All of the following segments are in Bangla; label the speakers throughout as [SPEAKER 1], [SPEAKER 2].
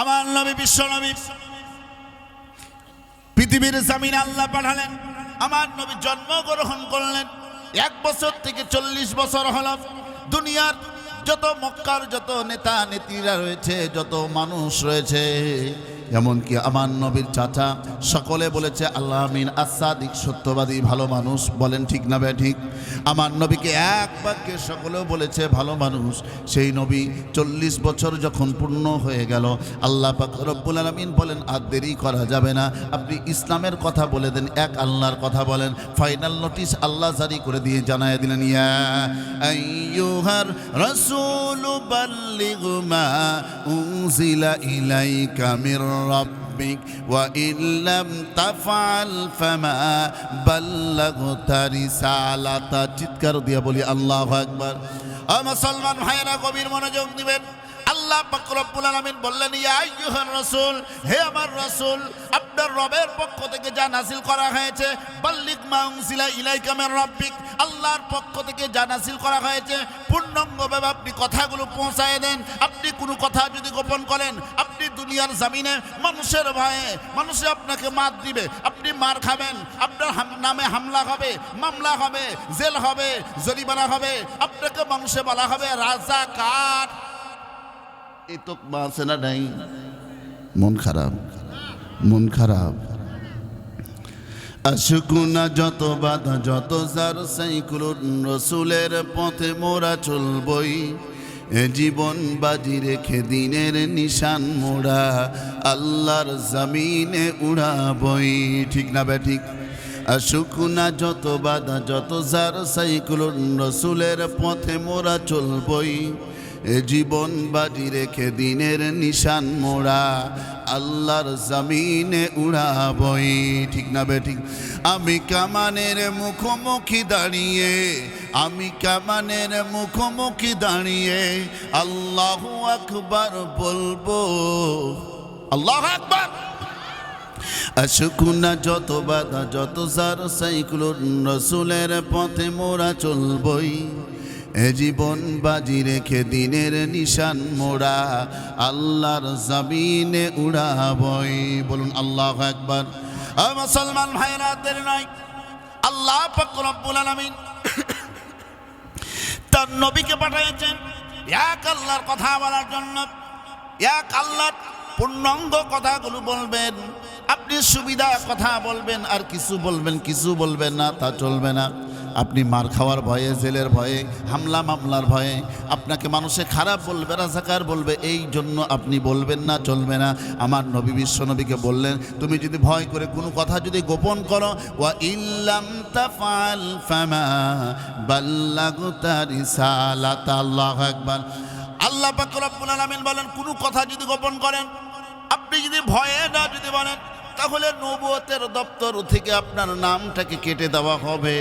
[SPEAKER 1] আমার নবী, বিশ্ব নবী, পৃথিবীর জামিন আল্লাহ পাঠালেন। আমার নবী জন্মগ্রহণ করলেন। এক বছর থেকে চল্লিশ বছর হল দুনিয়ার যত মক্কার যত নেতা নেত্রীরা রয়েছে, যত মানুষ রয়েছে এমনকি আমার নবীর চাচা সকলে বলেছে, আল্লাহ আমিন, আসাদিক, সত্যবাদী, ভালো মানুষ। বলেন, ঠিক না বে ঠিক? আমার নবীকে এক বাক্যে সকলেও বলেছে, ভালো মানুষ। সেই নবী চল্লিশ বছর যখন পূর্ণ হয়ে গেল, আল্লাহ রব্বুল আলমিন বলেন, আর দেরি করা যাবে না। আপনি ইসলামের কথা বলে দেন, এক আল্লাহর কথা বলেন, ফাইনাল নোটিশ আল্লাহ জারি করে দিয়ে জানায় দিলেন, ইয়া ইলাইকা মির রাব্বিক ওয়া ইল্লাম তাফআল ফামা বাল্লাগতা রিসালাতা চিৎকার দিয়া বলি, আল্লাহু আকবার। ও মুসলমান ভাইরা গভীর মনোযোগ দিবেন। আল্লাহ রব্বুল আলামিন বললেন রাসূল, হে আমার রসুল, আপনার রবের পক্ষ থেকে যা নাসিল করা হয়েছে বাল্লিক মা উনসিলা ইলাইকা মির আল্লাহর পক্ষ থেকে যা নাসিল করা হয়েছে পূর্ণাঙ্গভাবে আপনি কথাগুলো পৌঁছায় দেন, আপনি কোনো কথা যদি গোপন করেন, আপনি দুনিয়ার জামিনে মানুষের ভয়ে, মানুষে আপনাকে মার দিবে, আপনি মার খাবেন, আপনার নামে হামলা হবে, মামলা হবে, জেল হবে, জরিমানা হবে, আপনাকে মানুষে বলা হবে রাজা কাঠ এই তো আছে না নাই। মন খারাপ মন খারাপ। আশুকুনা যত বাধা, যত যার সাইকুলুন রসুলের পথে মোরা চলবই। এ জীবন বাজি রেখে দিনের নিশান মোড়া আল্লাহর জামিনে উড়াবই। ঠিক না বে ঠিক? আশুকুনা যত বাধা, যত যার সাইকুলুন রসুলের পথে মোরা চলবই। এ জীবন বাজি রেখে দিনের নিশান মোড়া, আল্লাহর জমিনে উড়াবই। ঠিক না বেঠিক আমি কামানের মুখোমুখি দাঁড়িয়ে, আমি কামানের মুখোমুখি দাঁড়িয়ে আল্লাহ আকবার বলব, আল্লাহ আকবার! আশুকুনা যত বাধা, যত সার সাইকুলুন রসুলের পথে মোরা চলবই। এ জীবন বাজি রেখে দিনের নিশান মোড়া, আল্লাহর জমিনে উড়াবই। বলুন, আল্লাহ একবার মুসলমান ভাইরা, দের নয়। আল্লাহ পাক রব্বুল তার নবীকে পাঠিয়েছেন। এক আল্লাহর কথা বলার জন্য। এক আল্লাহর পূর্ণাঙ্গ কথাগুলো বলবেন। আপনি সুবিধা কথা বলবেন, আর কিছু বলবেন কিছু বলবেন না, তা চলবে না। আপনি মার খাওয়ার ভয়ে, জেলের ভয়ে, হামলা মামলার ভয়ে, আপনাকে মানুষে খারাপ বলবে, রাজাকার বলবে, এই জন্য আপনি বলবেন না, চলবে না। আমার নবী বিশ্ব নবীকে বললেন, তুমি যদি ভয় করে কোনো কথা যদি গোপন করো, ওয়া ইল্লাম তাফাল রিসালাত, আল্লাহু আল্লাহ বলেন, কোনো কথা যদি গোপন করেন, আপনি যদি ভয়ে না যদি বলেন তাহলে নবুয়তের দপ্তর থেকে আপনার নামটাকে কেটে দেওয়া হবে।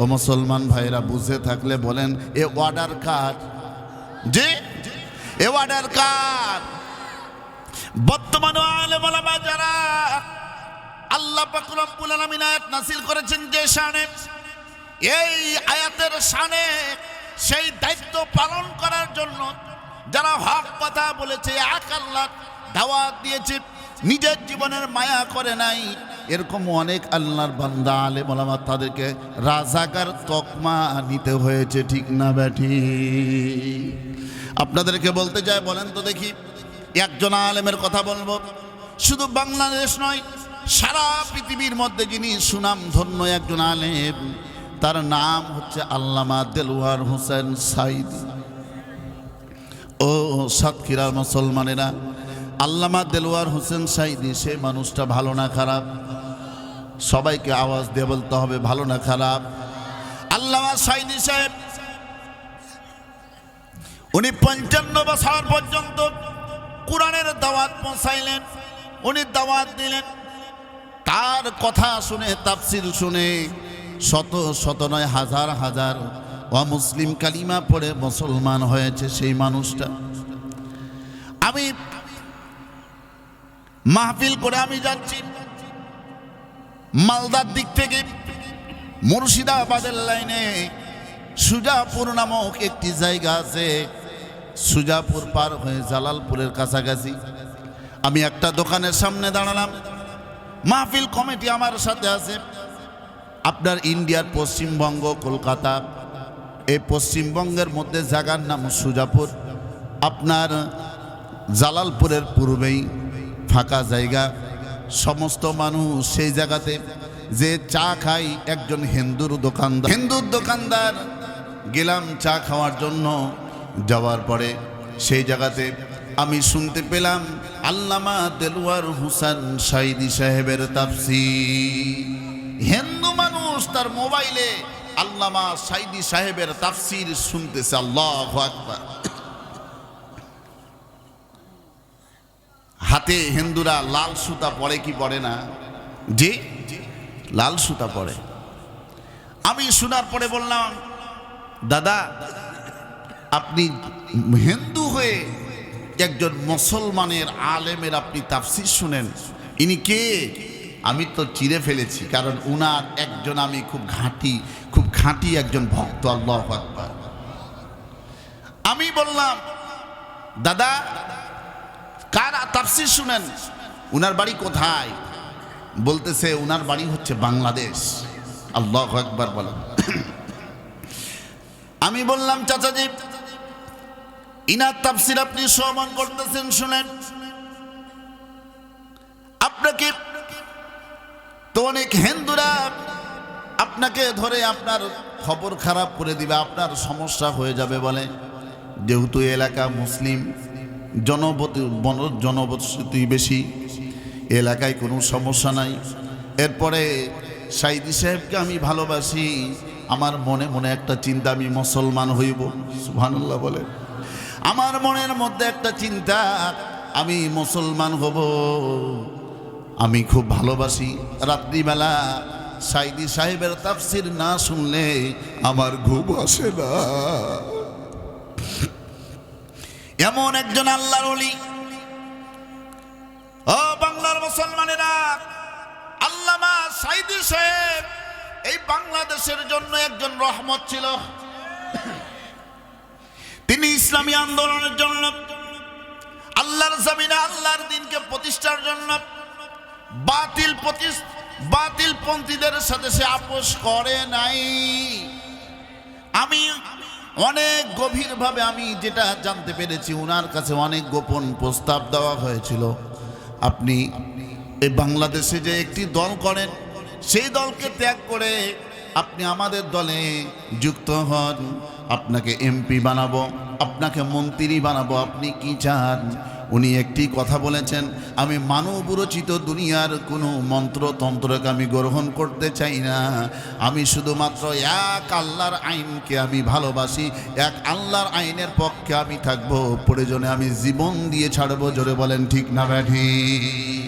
[SPEAKER 1] ও মুসলমান ভাইরা বুঝে থাকলে বলেন, এ অর্ডার কার? জি? এ অর্ডার কার? বর্তমানে আলেম ওলামা যারা, আল্লাহ পাক রব্বুল আলামিন আয়াত নাসিল করেছেন যে শানে? এই আয়াতের শানে সেই দায়িত্ব পালন করার জন্য যারা হক কথা বলেছে, এক আল্লাহ দাওয়াত দিয়েছে নিজের জীবনের মায়া করে নাই। এরকম অনেক আল্লাহর বান্দা আলে মোলামা তাদেরকে রাজাকার তকমা নিতে হয়েছে, ঠিক না ব্যাঠি? আপনাদেরকে বলতে চাই, বলেন তো দেখি, একজন আলেমের কথা বলব। শুধু বাংলাদেশ নয়, সারা পৃথিবীর মধ্যে যিনি সুনাম ধন্য একজন আলেম, তার নাম হচ্ছে আল্লামা দেলওয়ার হোসেন সাইদ ও সাতক্ষীরার মুসলমানেরা আল্লামা দেলোয়ার হোসেন সাইদি, সে মানুষটা ভালো না খারাপ? সবাইকে আওয়াজ দিয়ে বলতে হবে, ভালো না খারাপ? আল্লামা সাইদি সাহেব, উনি পঞ্চান্ন বছর পর্যন্ত কোরআনের দাওয়াত পৌঁছাইলেন, উনি দাওয়াত দিলেন। তার কথা শুনে তাফসিল শুনে শত শত নয়, হাজার হাজার অমুসলিম কালিমা পড়ে মুসলমান হয়েছে সেই মানুষটা। আমি মাহফিল করে আমি যাচ্ছি। মালদার দিক থেকে মুর্শিদাবাদের লাইনে সুজাপুর নামক একটি জায়গা আছে। সুজাপুর পার হয়ে জালালপুরের কাছাকাছি। আমি একটা দোকানের সামনে দাঁড়ালাম। মাহফিল কমিটি আমার সাথে আছে। আপনার ইন্ডিয়ার পশ্চিমবঙ্গ, কলকাতা। এই পশ্চিমবঙ্গের মধ্যে জায়গার নাম সুজাপুর। আপনার জালালপুরের পূর্বেই ফাঁকা জায়গা, সমস্ত মানুষ সেই জায়গাতে যে চা খাই একজন হিন্দুর দোকানদার। হিন্দুর দোকানদার গেলাম চা খাওয়ার জন্য, যাওয়ার পরে সেই জায়গাতে আমি শুনতে পেলাম আল্লামা দেলওয়ার হুসান সাইদি সাহেবের তাফসি হিন্দু মানুষ তার মোবাইলে আল্লামা সাইদি সাহেবের তাফসির শুনতেছে, আল্লাহ আকবার। হাতে হিন্দুরা লাল সুতা পরে কি পরে না? জি? লাল সুতা পরে। আমি শোনার পরে বললাম, দাদা, আপনি হিন্দু হয়ে একজন মুসলমানের আলেমের আপনি তাফসির শুনেন। ইনি কে? আমি তো চিরে ফেলেছি, কারণ উনার একজন আমি খুব ঘাঁটি খুব ঘাঁটি একজন ভক্ত, আল্লাহ আমি বললাম, দাদা কার তাফসির শুনেন? উনার বাড়ি কোথায়? বলতেছে, উনার বাড়ি হচ্ছে বাংলাদেশ। আল্লাহ একবার বলেন। আমি বললাম চাচাজি ইনার তাফসির আপনি শ্রবণ করতেছেন, শুনেন। আপনাকে তো অনেক হিন্দুরা আপনাকে ধরে আপনার খবর খারাপ করে দিবে, আপনার সমস্যা হয়ে যাবে বলে। যেহেতু এলাকা মুসলিম জনবতি জনবসতি বেশি। এলাকায় কোনো সমস্যা নাই। এরপরে সাইদি সাহেবকে আমি ভালোবাসি। আমার মনে মনে একটা চিন্তা, আমি মুসলমান হইব, সুবহানাল্লাহ বলে। আমার মনের মধ্যে একটা চিন্তা, আমি মুসলমান হব। আমি খুব ভালোবাসি। রাত্রিবেলা সাইদি সাহেবের তাফসির না শুনলে আমার ঘুম আসে না। এমন একজন আল্লাহর অলি ও বাংলার মুসলমানেরা, আল্লামা সাইদি সাহেব, এই বাংলাদেশের জন্য একজন রহমত ছিল। তিনি ইসলামী আন্দোলনের জন্য, আল্লাহর জমিনে আল্লাহর দিনকে প্রতিষ্ঠার জন্য বাতিল বাতিল পন্থীদের সাথে সে আপোষ করে নাই। আমি অনেক গভীরভাবে আমি যেটা জানতে পেরেছি ওনার কাছে অনেক গোপন প্রস্তাব দেওয়া হয়েছিল। আপনি এই বাংলাদেশে যে একটি দল করেন, সেই দলকে ত্যাগ করে আপনি আমাদের দলে যুক্ত হন। আপনাকে এমপি বানাবো, আপনাকে মন্ত্রী বানাবো, আপনি কি চান? উনি একটি কথা বলেছেন, আমি মানব রচিত দুনিয়ার কোনো মন্ত্রতন্ত্রকে আমি গ্রহণ করতে চাই না। আমি শুধুমাত্র এক আল্লাহর আইনকে আমি ভালোবাসি, এক আল্লাহর আইনের পক্ষে আমি থাকব। প্রয়োজনে আমি জীবন দিয়ে ছাড়বো। জোরে বলেন, ঠিক না ব্যাঠি?